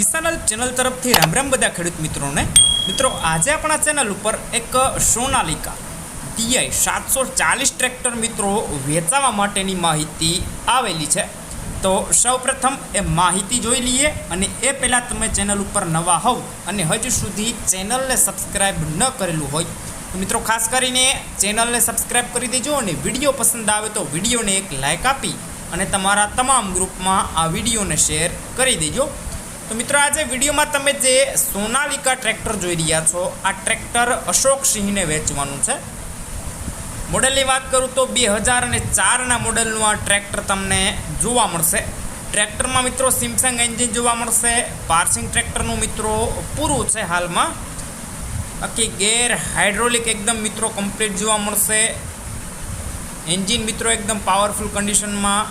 કિસાનલ channel તરફથી રામ રામ બધા ખેડૂત મિત્રોને. મિત્રો, આજે આપણા ચેનલ ઉપર એક સોનાલિકા, ટીઆઈ સાતસો ચાલીસ ટ્રેક્ટર મિત્રો વેચાવા માટેની માહિતી આવેલી છે. તો સૌપ્રથમ એ માહિતી જોઈ લઈએ અને એ પહેલાં તમે ચેનલ ઉપર નવા હોવ અને હજુ સુધી ચેનલને સબસ્ક્રાઈબ ન કરેલું હોય, તો મિત્રો ખાસ કરીને ચેનલને સબસ્ક્રાઈબ કરી દેજો અને વીડિયો પસંદ આવે તો વિડીયોને એક લાઇક આપી અને તમારા તમામ ગ્રુપમાં આ વિડીયોને શેર કરી દેજો. તો મિત્રો આજે વિડીયોમાં તમે જે સોનાલિકા ટ્રેક્ટર જોઈ રહ્યા છો, આ ટ્રેક્ટર અશોક સિંહને વેચવાનું છે. મોડલની વાત કરું તો બે હજાર અને ચારના મોડલનું આ ટ્રેક્ટર તમને જોવા મળશે. ટ્રેક્ટરમાં મિત્રો સિમસંગ એન્જિન જોવા મળશે પાર્સિંગ ટ્રેક્ટરનું મિત્રો પૂરું છે હાલમાં. બાકી ગેર હાઇડ્રોલિક એકદમ મિત્રો કમ્પ્લીટ જોવા મળશે. એન્જિન મિત્રો એકદમ પાવરફુલ કન્ડિશનમાં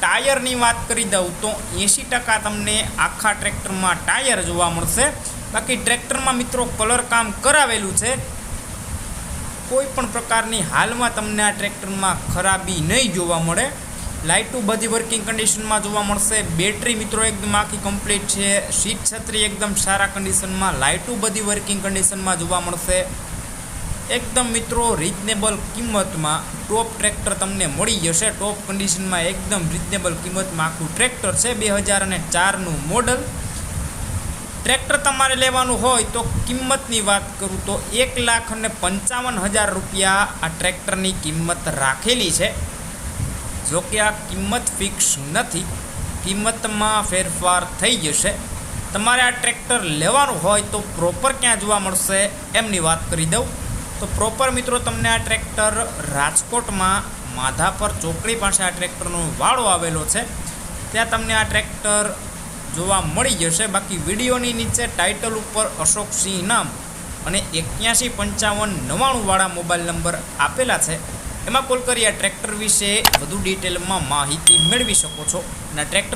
ટાયરની વાત કરી દઉં તો એંસી ટકા તમને આખા ટ્રેક્ટરમાં ટાયર જોવા મળશે. બાકી ટ્રેક્ટરમાં મિત્રો કલર કામ કરાવેલું છે. કોઈ પણ પ્રકારની હાલમાં તમને આ ટ્રેક્ટરમાં ખરાબી નહીં જોવા મળે. લાઇટું બધી વર્કિંગ કન્ડિશનમાં જોવા મળશે. બેટરી મિત્રો એકદમ આખી કમ્પ્લીટ છે. સીટ છત્રી એકદમ સારા કન્ડિશનમાં. લાઇટું બધી વર્કિંગ કન્ડિશનમાં જોવા મળશે. એકદમ મિત્રો રિઝનેબલ કિંમતમાં ટોપ ટ્રેક્ટર તમને મળી જશે. ટોપ કન્ડિશનમાં એકદમ રિઝનેબલ કિંમતમાં આખું ટ્રેક્ટર છે, બે હજાર અને ચારનું મોડલ ટ્રેક્ટર તમારે લેવાનું હોય તો કિંમતની વાત કરું તો એક લાખ અને પંચાવન હજાર રૂપિયા આ ટ્રેક્ટરની કિંમત રાખેલી છે. જો કે આ કિંમત ફિક્સ નથી, કિંમતમાં ફેરફાર થઈ જશે. તમારે આ ટ્રેક્ટર લેવાનું હોય તો પ્રોપર ક્યાં જોવા મળશે, એમની વાત કરી દઉં. તો પ્રોપર મિત્રો, તમને આ ટ્રેક્ટર રાજકોટમાં માધાપર ચોકડી પાસે આ ટ્રેક્ટરનો વાળો આવેલો છે. ત્યાં તમને આ ટ્રેક્ટર જોવા મળી જશે. બાકી વિડીયોની નીચે ટાઇટલ ઉપર અશોક સિંહ નામ અને એક્યાસી પંચાવન નવ્વાણુંવાળા મોબાઈલ નંબર આપેલા છે. એમાં કોલ કરી આ ટ્રેક્ટર વિશે વધુ ડિટેલમાં માહિતી મેળવી શકો છો. અને ટ્રેક્ટર